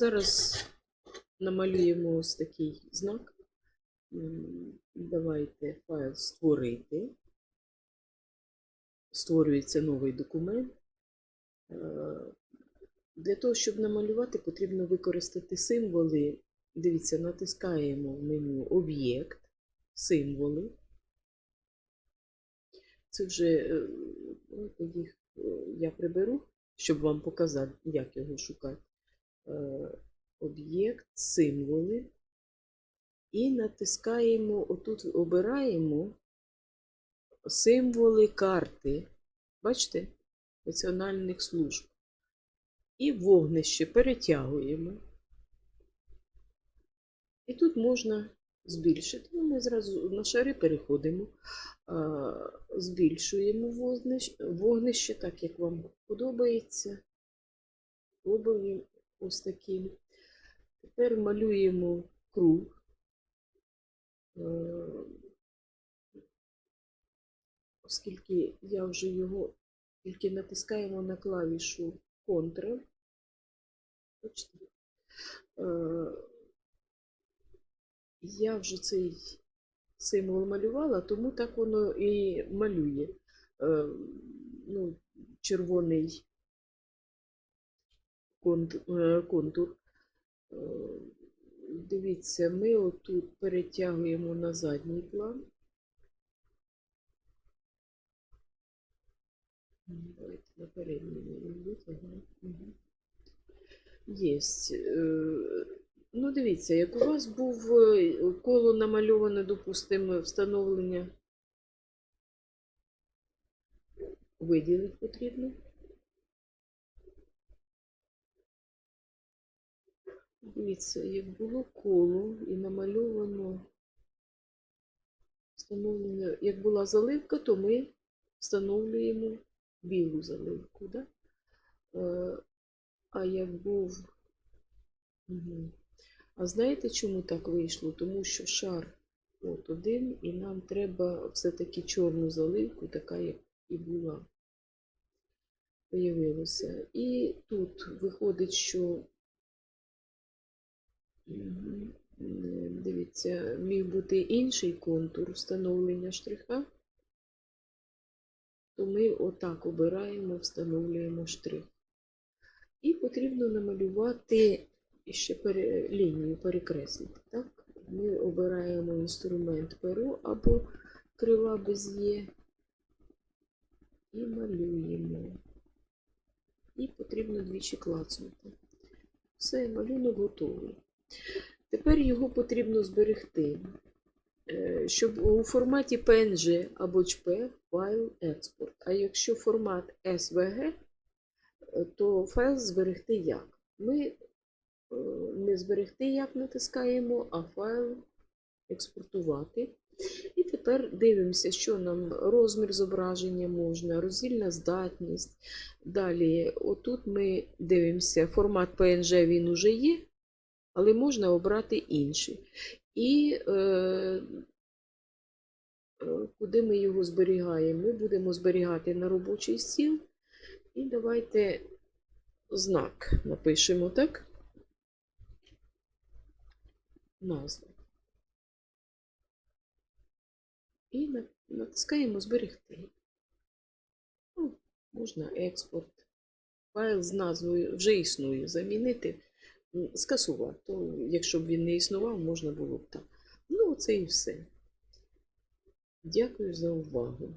Зараз намалюємо ось такий знак. Давайте файл створити. Створюється новий документ. Е, Для того, щоб намалювати, потрібно використати символи. Дивіться, натискаємо в меню Об'єкт, символи. Це вже е, їх е, я приберу, щоб вам показати, як його шукати. Е, Об'єкт, символи. І натискаємо, отут обираємо символи карти. Бачите? Національних служб. І вогнище перетягуємо. І тут можна збільшити. Ми зразу на шари переходимо, збільшуємо вогнище, так як вам подобається. Пробуємо ось таким. Тепер малюємо круг. Е, Оскільки я вже його тільки натискаємо на клавішу Ctrl. Е, Я вже цей символ малювала, тому так воно і малює. Е, Ну, червоний контур. Е, Дивіться, ми отут перетягуємо на задній план. Давайте на передній. Угу. Єсть. Е, Ну, дивіться, як у вас був е, коло намальоване, допустимо, встановлення. Виділити потрібно. Дивіться, як було коло і намальовано встановлення, як була заливка, то ми встановлюємо білу заливку. Да? Е, А як був. А знаєте, чому так вийшло? Тому що шар от один, і нам треба все-таки чорну заливку, така, як і була. Появилося. І тут виходить, що Дивіться, міг бути інший контур встановлення штриха, то ми отак обираємо, встановлюємо штрих. І потрібно намалювати ще пере, лінію перекреслити. Так? Ми обираємо інструмент перо або крила без є і малюємо. І потрібно двічі клацнути. Все, малюнок готовий. Тепер його потрібно зберегти, Е, щоб у форматі PNG або HP файл експорт. А якщо формат SVG, е, то файл зберегти як? Ми е, не зберегти як натискаємо, а файл експортувати. І тепер дивимося, що нам розмір зображення можна, роздільна здатність. Далі, отут ми дивимося, формат PNG він уже є, але можна обрати інший. І е, е, куди ми його зберігаємо? Ми будемо зберігати на робочий стіл. І давайте знак напишемо, так? Назва. І натискаємо зберегти. Ну, можна експорт. Файл з назвою вже існує. Замінити, скасувати. Якщо б він не існував, можна було б так. Ну, це і все. Дякую за увагу.